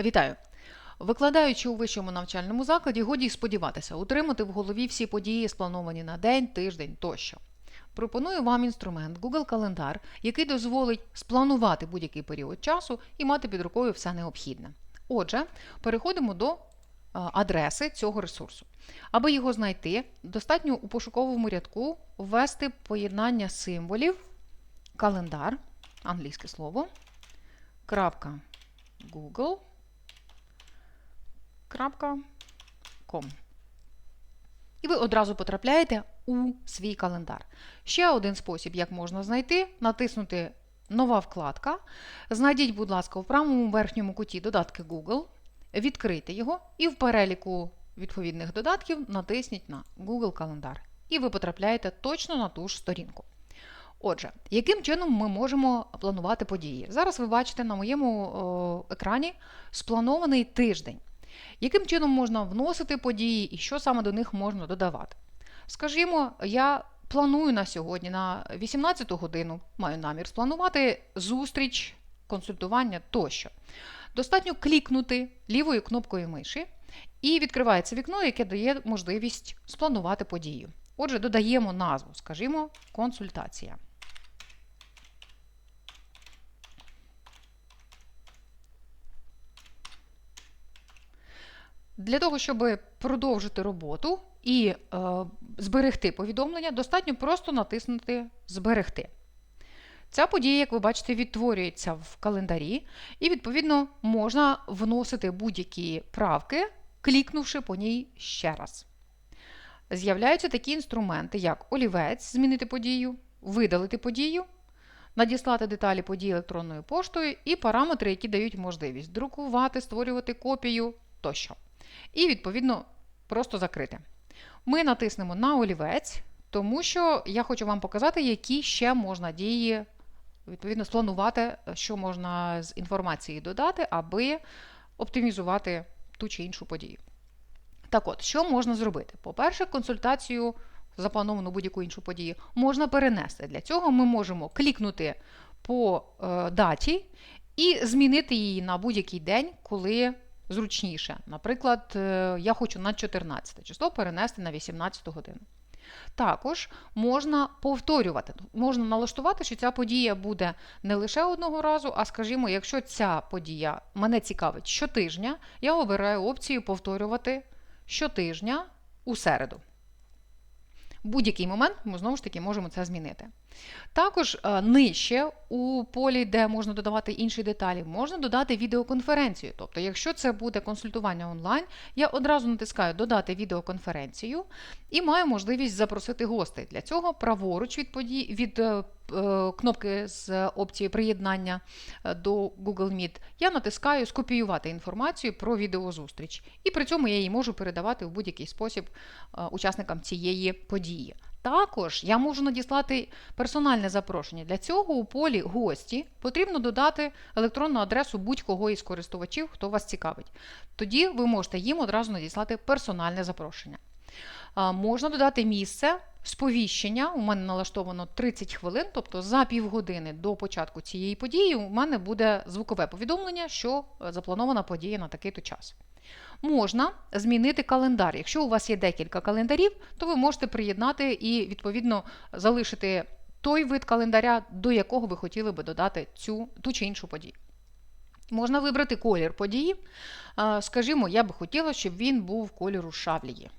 Вітаю! Викладаючи у вищому навчальному закладі, годі сподіватися утримати в голові всі події, сплановані на день, тиждень тощо. Пропоную вам інструмент Google Календар, який дозволить спланувати будь-який період часу і мати під рукою все необхідне. Отже, переходимо до адреси цього ресурсу. Аби його знайти, достатньо у пошуковому рядку ввести поєднання символів календар, англійське слово, крапка Google .com. І ви одразу потрапляєте у свій календар. Ще один спосіб, як можна знайти, натиснути Нова вкладка. Знайдіть, будь ласка, в правому верхньому куті додатки Google, відкрийте його і в переліку відповідних додатків натисніть на Google календар. І ви потрапляєте точно на ту ж сторінку. Отже, яким чином ми можемо планувати події? Зараз ви бачите на моєму екрані спланований тиждень. Яким чином можна вносити події і що саме до них можна додавати? Скажімо, я планую на сьогодні, на 18 годину, маю намір спланувати зустріч, консультування тощо. Достатньо клікнути лівою кнопкою миші, і відкривається вікно, яке дає можливість спланувати подію. Отже, додаємо назву, скажімо, консультація. Для того, щоб продовжити роботу і е, зберегти повідомлення, достатньо просто натиснути Зберегти. Ця подія, як ви бачите, відтворюється в календарі, і, відповідно, можна вносити будь-які правки, клікнувши по ній ще раз. З'являються такі інструменти, як олівець, змінити подію, видалити подію, надіслати деталі події електронною поштою і параметри, які дають можливість друкувати, створювати копію тощо. І, відповідно, просто закрити. Ми натиснемо на олівець, тому що я хочу вам показати, які ще можна дії, відповідно, спланувати, що можна з інформації додати, аби оптимізувати ту чи іншу подію. Так от, що можна зробити? По-перше, консультацію, заплановану будь-яку іншу подію, можна перенести. Для цього ми можемо клікнути по е, даті і змінити її на будь-який день, коли зручніше. Наприклад, е, я хочу на 14 число перенести на 18 годину. Також можна повторювати, можна налаштувати, що ця подія буде не лише одного разу, а скажімо, якщо ця подія мене цікавить щотижня, я обираю опцію повторювати щотижня у середу. В будь-який момент ми знову ж таки можемо це змінити. Також е, нижче у полі, де можна додавати інші деталі, можна додати відеоконференцію. Тобто, якщо це буде консультування онлайн, я одразу натискаю Додати відеоконференцію і маю можливість запросити гостей. Для цього праворуч від подій, від е, е, кнопки з опції приєднання до Google Meet, я натискаю Скопіювати інформацію про відеозустріч. І при цьому я її можу передавати в будь-який спосіб учасникам цієї події. Також я можу надіслати персональне запрошення. Для цього у полі гості потрібно додати електронну адресу будь-кого із користувачів, хто вас цікавить. Тоді ви можете їм одразу надіслати персональне запрошення. Можна додати місце сповіщення. У мене налаштовано 30 хвилин, тобто за півгодини до початку цієї події у мене буде звукове повідомлення, що запланована подія на такий-то час. Можна змінити календар. Якщо у вас є декілька календарів, то ви можете приєднати і, відповідно, залишити той вид календаря, до якого ви хотіли би додати цю, ту чи іншу подію. Можна вибрати колір події. Скажімо, я би хотіла, щоб він був кольору шаблії.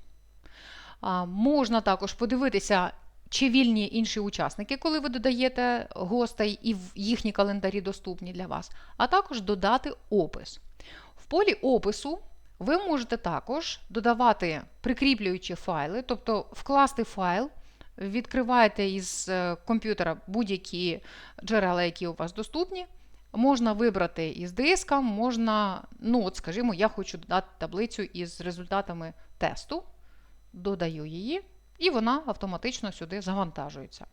Можна також подивитися, чи вільні інші учасники, коли ви додаєте гостей і їхні календарі доступні для вас, а також додати опис. В полі опису ви можете також додавати прикріплюючі файли, тобто вкласти файл, відкриваєте із е, комп'ютера будь-які джерела, які у вас доступні. Можна вибрати із диска, можна, ну от, скажімо, я хочу додати таблицю із результатами тесту, додаю її, і вона автоматично сюди завантажується.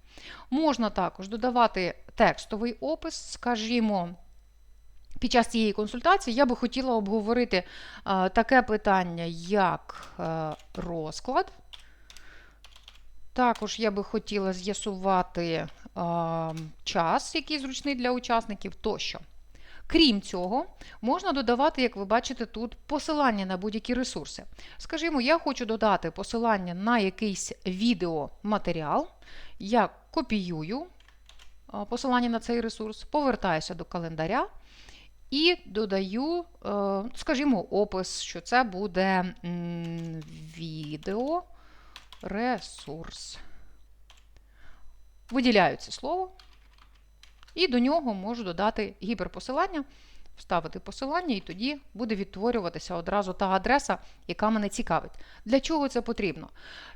Можна також додавати текстовий опис, скажімо, під час цієї консультації я би хотіла обговорити а, таке питання, як а, розклад. Також я би хотіла з'ясувати час, який зручний для учасників тощо. Крім цього, можна додавати, як ви бачите, тут посилання на будь-які ресурси. Скажімо, я хочу додати посилання на якийсь відеоматеріал. Я копіюю посилання на цей ресурс, повертаюся до календаря і додаю, е, скажімо, опис, що це буде м, відео ресурс. Виділяю це слово, і до нього можу додати гіперпосилання, вставити посилання, і тоді буде відтворюватися одразу та адреса, яка мене цікавить. Для чого це потрібно?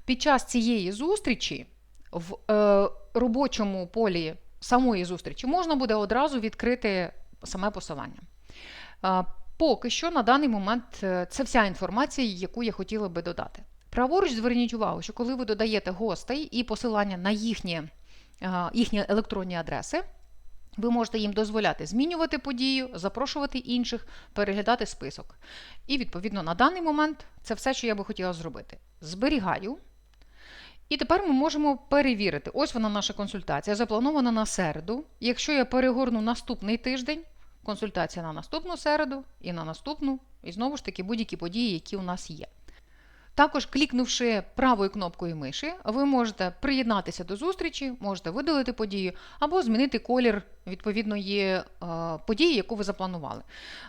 Під час цієї зустрічі в е, робочому полі самої зустрічі можна буде одразу відкрити саме посилання. Е, Поки що на даний момент е, це вся інформація, яку я хотіла би додати. Праворуч зверніть увагу, що коли ви додаєте гостей і посилання на їхні, е, їхні електронні адреси, ви можете їм дозволяти змінювати подію, запрошувати інших, переглядати список. І, відповідно, на даний момент це все, що я би хотіла зробити. Зберігаю. І тепер ми можемо перевірити. Ось вона наша консультація, запланована на середу. Якщо я перегорну наступний тиждень, консультація на наступну середу і на наступну, і знову ж таки будь-які події, які у нас є. Також, клікнувши правою кнопкою миші, ви можете приєднатися до зустрічі, можете видалити подію або змінити колір відповідної е, події, яку ви запланували.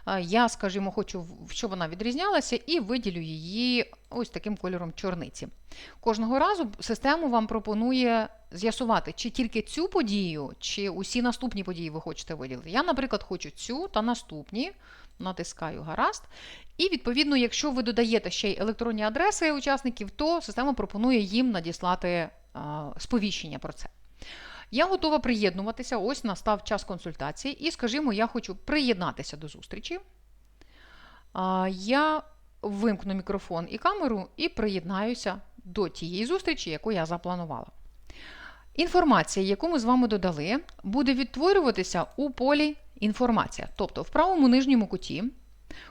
Е, Я, скажімо, хочу, щоб вона відрізнялася, і виділю її ось таким кольором чорниці. Кожного разу систему вам пропонує з'ясувати, чи тільки цю подію, чи усі наступні події ви хочете виділити. Я, наприклад, хочу цю та наступні. Натискаю гаразд. І, відповідно, якщо ви додаєте ще й електронні адреси учасників, то система пропонує їм надіслати а, сповіщення про це. Я готова приєднуватися. Ось настав час консультації, і, скажімо, я хочу приєднатися до зустрічі. А, я вимкну мікрофон і камеру і приєднаюся до тієї зустрічі, яку я запланувала. Інформація, яку ми з вами додали, буде відтворюватися у полі інформація. Тобто в правому нижньому куті,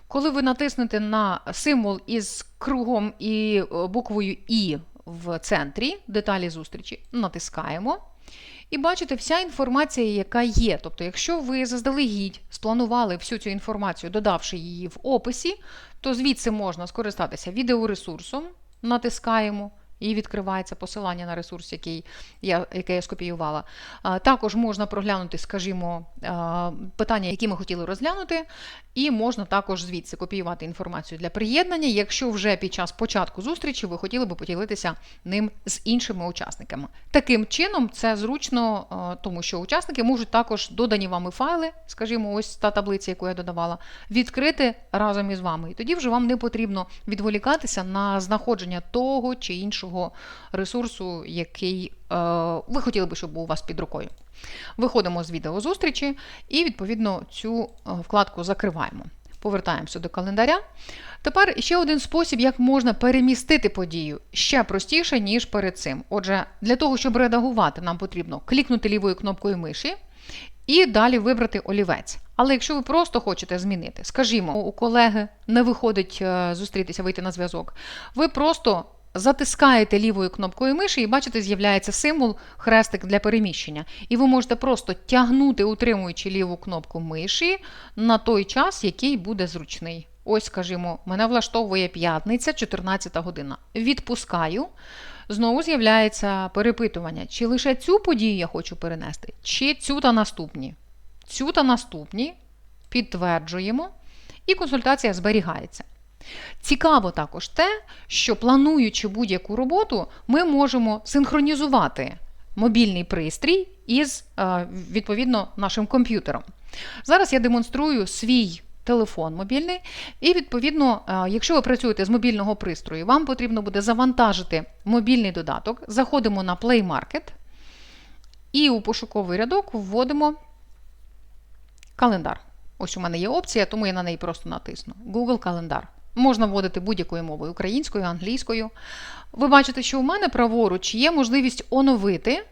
коли ви натиснете на символ із кругом і е, буквою І в центрі деталі зустрічі, натискаємо. І бачите вся інформація, яка є. Тобто, якщо ви заздалегідь спланували всю цю інформацію, додавши її в описі, то звідси можна скористатися відеоресурсом, натискаємо. І відкривається посилання на ресурс, який я, яке я скопіювала. Також можна проглянути, скажімо, питання, які ми хотіли розглянути, і можна також звідси копіювати інформацію для приєднання, якщо вже під час початку зустрічі ви хотіли би поділитися ним з іншими учасниками. Таким чином, це зручно, тому що учасники можуть також додані вами файли, скажімо, ось та таблиця, яку я додавала, відкрити разом із вами. І тоді вже вам не потрібно відволікатися на знаходження того чи іншого ресурсу, який е, ви хотіли би, щоб був у вас під рукою. Виходимо з відеозустрічі і, відповідно, цю е, вкладку закриваємо. Повертаємося до календаря. Тепер ще один спосіб, як можна перемістити подію ще простіше, ніж перед цим. Отже, для того, щоб редагувати, нам потрібно клікнути лівою кнопкою миші і далі вибрати олівець. Але якщо ви просто хочете змінити, скажімо, у колеги не виходить е, зустрітися, вийти на зв'язок, ви просто затискаєте лівою кнопкою миші і бачите, з'являється символ хрестик для переміщення. І ви можете просто тягнути, утримуючи ліву кнопку миші на той час, який буде зручний. Ось, скажімо, мене влаштовує п'ятниця, 14 година. Відпускаю. Знову з'являється перепитування, чи лише цю подію я хочу перенести, чи цю та наступні. Цю та наступні підтверджуємо, і консультація зберігається. Цікаво також те, що плануючи будь-яку роботу, ми можемо синхронізувати мобільний пристрій із е, відповідно нашим комп'ютером. Зараз я демонструю свій телефон мобільний, і, відповідно, е, якщо ви працюєте з мобільного пристрою, вам потрібно буде завантажити мобільний додаток. Заходимо на Play Market і у пошуковий рядок вводимо календар. Ось у мене є опція, тому я на неї просто натисну. Google календар. Можна вводити будь-якою мовою українською, англійською. Ви бачите, що у мене праворуч є можливість оновити,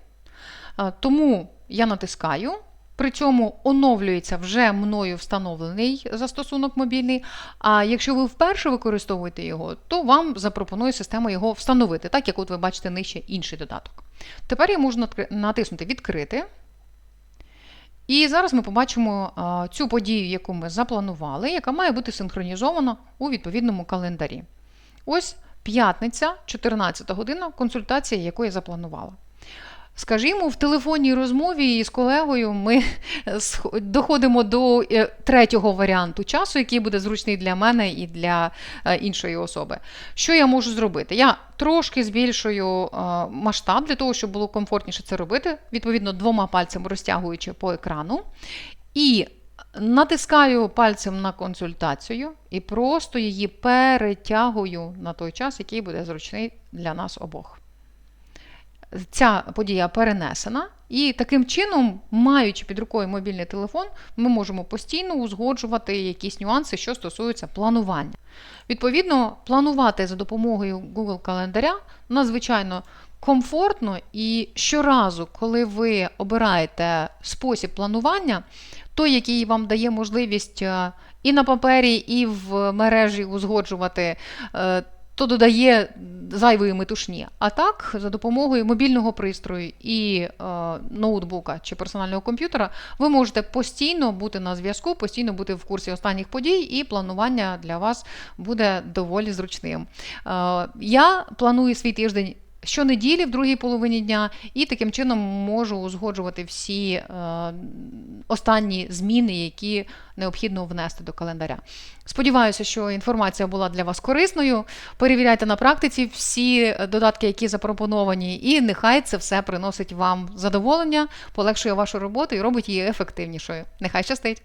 тому я натискаю. При цьому оновлюється вже мною встановлений застосунок мобільний. А якщо ви вперше використовуєте його, то вам запропонує система його встановити, так як от ви бачите нижче інший додаток. Тепер я можу натиснути Відкрити. І зараз ми побачимо цю подію, яку ми запланували, яка має бути синхронізована у відповідному календарі. Ось п'ятниця, 14 година, консультація, яку я запланувала. Скажімо, в телефонній розмові з колегою ми доходимо до е, третього варіанту часу, який буде зручний для мене і для е, іншої особи. Що я можу зробити? Я трошки збільшую е, масштаб для того, щоб було комфортніше це робити, відповідно, двома пальцями розтягуючи по екрану. І натискаю пальцем на консультацію і просто її перетягую на той час, який буде зручний для нас обох ця подія перенесена, і таким чином, маючи під рукою мобільний телефон, ми можемо постійно узгоджувати якісь нюанси, що стосуються планування. Відповідно, планувати за допомогою Google календаря надзвичайно комфортно, і щоразу, коли ви обираєте спосіб планування, той, який вам дає можливість е, і на папері, і в мережі узгоджувати. То додає зайвої метушні. А так, за допомогою мобільного пристрою і е, ноутбука чи персонального комп'ютера, ви можете постійно бути на зв'язку, постійно бути в курсі останніх подій, і планування для вас буде доволі зручним. Е, я планую свій тиждень. Щонеділі в другій половині дня, і таким чином можу узгоджувати всі е, останні зміни, які необхідно внести до календаря. Сподіваюся, що інформація була для вас корисною. Перевіряйте на практиці всі додатки, які запропоновані, і нехай це все приносить вам задоволення, полегшує вашу роботу і робить її ефективнішою. Нехай щастить!